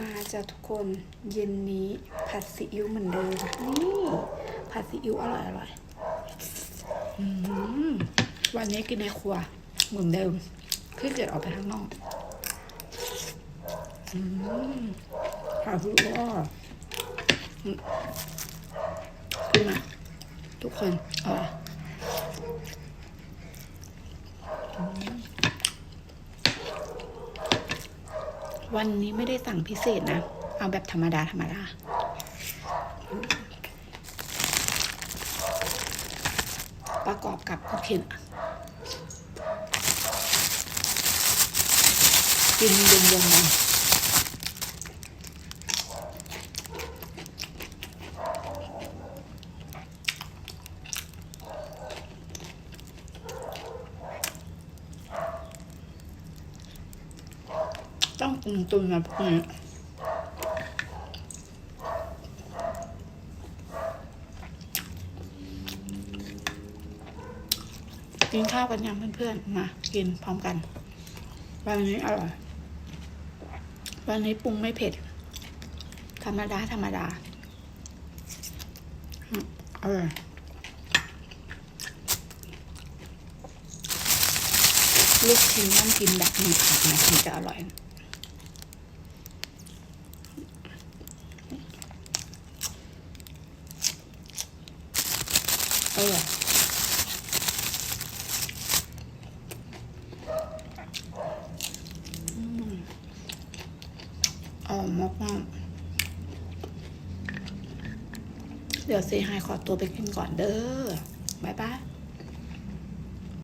มาจ้ะทุกคนเย็นนี้ผัดซีอิ๊วเหมือนเดิมนี่ผัดซีอิ๊วอร่อยอร่อยอวันนี้กินในครัวเหมือนเดิมขี้เกียจออกไปข้างนอกอผัดซีอิ๊วอร่อยกินมาทุกคนอร่อย วันนี้ไม่ได้สั่งพิเศษนะ เอาแบบธรรมดาธรรมดา ประกอบกับโอเคนะกินรวมๆกัน ต้องปรุงตุนมาพวกนี้กินข้าวกันยังเพื่อนๆ มากินพร้อมกัน วันนี้อร่อย วันนี้ปรุงไม่เผ็ด ธรรมดา ธรรมดาอร่อยลูกชิ้นต้องกินแบบมีผักนะถึงจะอร่อย เอออืมอร่อมากมากๆเดี๋ยวเซฮายขอตัวไปกินก่อนเด้อบ๊ายบาย